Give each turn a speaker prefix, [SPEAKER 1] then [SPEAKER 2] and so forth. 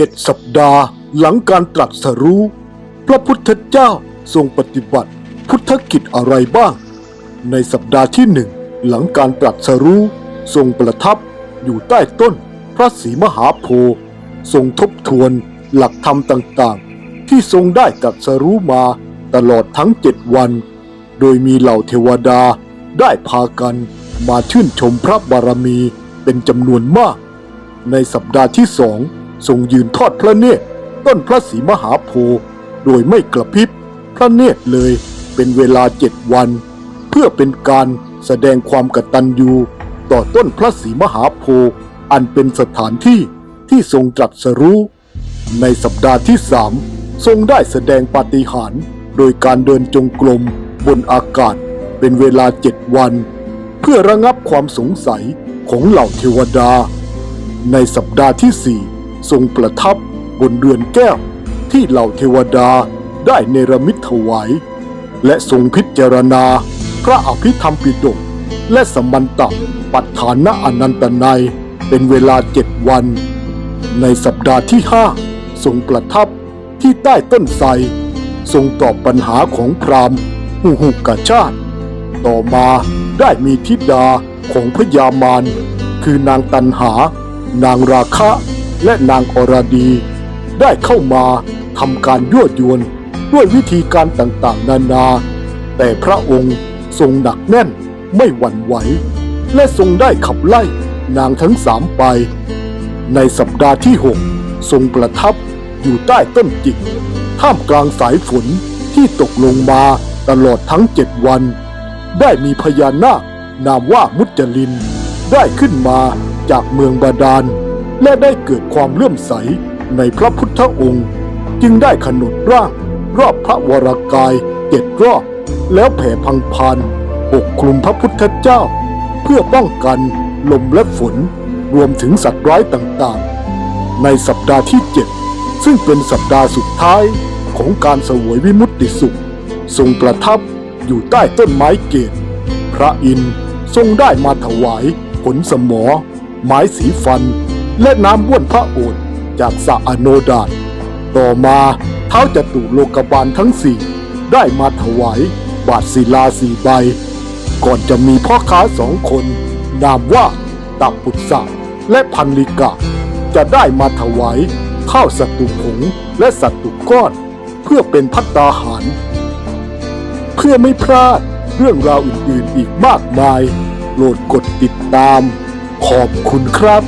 [SPEAKER 1] เจ็ดสัปดาห์หลังการตรัสรู้ พระพุทธเจ้าทรงปฏิบัติ พุทธกิจอะไรบ้าง ในสัปดาห์ที่หนึ่งหลังการตรัสรู้ ทรงประทับอยู่ใต้ต้นพระศรีมหาโพธิ์ทรงทบทวนหลักธรรมต่างๆ ที่ทรงได้ตรัสรู้มาตลอดทั้งเจ็ดวัน โดยมีเหล่าเทวดาได้พากันมาชื่นชมพระบารมีเป็นจำนวนมาก ในสัปดาห์ที่สอง ทรงยืนทอดพระเนตรต้นพระศรีมหาโพธิ์โดยไม่กระพริบพระเนตรเลยเป็นเวลาเจ็ดวัน เพื่อเป็นการแสดงความกตัญญูต่อต้นพระศรีมหาโพธิ์อันเป็นสถานที่ที่ทรงตรัสรู้ ในสัปดาห์ที่สามทรงได้แสดงปาฏิหาริย์โดยการเดินจงกรมบนอากาศเป็นเวลาเจ็ดวัน เพื่อระงับความสงสัยของเหล่าเทวดา ในสัปดาห์ที่สี่ ทรงประทับบนเรือนแก้วที่เหล่าเทวดาได้เนรมิตถวาย และทรงพิจารณาพระอภิธรรมปิฎกและสมมันตปัฏฐานะอนันตนัยเป็นเวลาเจ็ดวัน ในสัปดาห์ที่ห้าทรงประทับที่ใต้ต้นไทรทรงตอบปัญหาของพราหมณ์หูหุกาชาติ ต่อมาได้มีธิดาของพญามารคือนางตันหา นางราคะ และนางอรดี ได้เข้ามาทำการยั่วยวนด้วยวิธีการต่างๆ นานา แต่พระองค์ทรงหนักแน่นไม่หวั่นไหว และทรงได้ขับไล่นางทั้งสามไป ในสัปดาห์ที่หกทรงประทับอยู่ใต้ต้นจิก ท่ามกลางสายฝนที่ตกลงมาตลอดทั้งเจ็ดวัน ได้มีพญานาคนามว่ามุจลิน ได้ขึ้นมาจากเมืองบาดาล และได้เกิดความเลื่อมใสในพระพุทธองค์ จึงได้ขนดร่างรอบพระวรากายเจ็ดรอบ แล้วแผ่พังพานปกคลุมพระพุทธเจ้า เพื่อป้องกันลมและฝนรวมถึงสัตว์ร้ายต่างๆ ในสัปดาห์ที่7ซึ่งเป็นสัปดาห์สุดท้ายของการเสวยวิมุตติสุข ทรงประทับอยู่ใต้ต้นไม้เกศพระอินทร์ทรงได้มาถวายผลสมอ ไม้สีฟัน และน้ำบ้วนพระโอษฐ์จากสระอโนดาตต่อมาเท้าจตุโลกบาลทั้งสี่ได้มาถวายบาทศิลาสี่ใบ ก่อนจะมีพ่อค้าสองคน นามว่าตับปุตสะและพันลิกะ จะได้มาถวายข้าวสัตตุผงและสัตตุก้อน เพื่อเป็นพัตตาหาร เพื่อไม่พลาดเรื่องราวอื่นๆอีกมากมาย โปรดกดติดตาม ขอบคุณครับ